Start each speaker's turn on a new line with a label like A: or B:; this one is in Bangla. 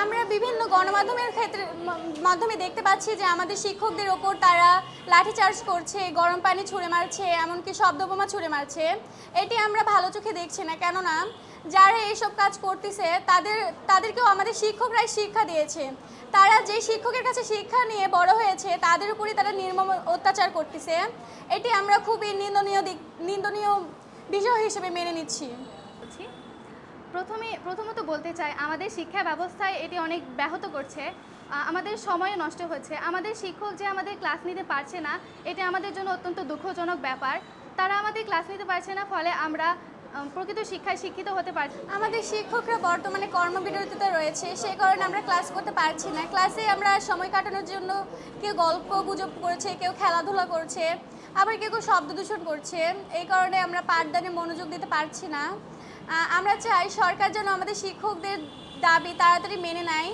A: আমরা বিভিন্ন গণমাধ্যমের ক্ষেত্রে মাধ্যমে দেখতে পাচ্ছি যে আমাদের শিক্ষকদের ওপর তারা লাঠিচার্জ করছে, গরম পানি ছুঁড়ে মারছে, এমনকি শব্দবোমা ছুঁড়ে মারছে। এটি আমরা ভালো চোখে দেখছি না, কেননা যারা এইসব কাজ করতেছে, তাদের, তাদেরকেও আমাদের শিক্ষকরাই শিক্ষা দিয়েছে। তারা যে শিক্ষকের কাছে শিক্ষা নিয়ে বড় হয়েছে, তাদের উপরই তারা নির্মম অত্যাচার করতেছে। এটি আমরা খুবই নিন্দনীয় দিক, নিন্দনীয় বিষয় হিসেবে মেনে নিচ্ছি।
B: বলছি প্রথমে, প্রথমত বলতে চাই, আমাদের শিক্ষা ব্যবস্থায় এটি অনেক ব্যাহত করছে। আমাদের সময় নষ্ট হচ্ছে। আমাদের শিক্ষক যে আমাদের ক্লাস নিতে পারছে না, এটা আমাদের জন্য অত্যন্ত দুঃখজনক ব্যাপার। তারা আমাদের ক্লাস নিতে পারছে না, ফলে আমরা প্রকৃত শিক্ষায় শিক্ষিত হতে পারছি
A: আমাদের শিক্ষকরা বর্তমানে কর্মবিরতিতে রয়েছে সেই কারণে আমরা ক্লাস করতে পারছি না। ক্লাসে আমরা সময় কাটানোর জন্য কেউ গল্প গুজব করছে, কেউ খেলাধুলা করছে, আবার কেউ কেউ শব্দ দূষণ করছে। এই কারণে আমরা পাঠদানে মনোযোগ দিতে পারছি না। আমরা চাই সরকার যেন আমাদের শিক্ষকদের দাবি তাড়াতাড়ি মেনে নেয়।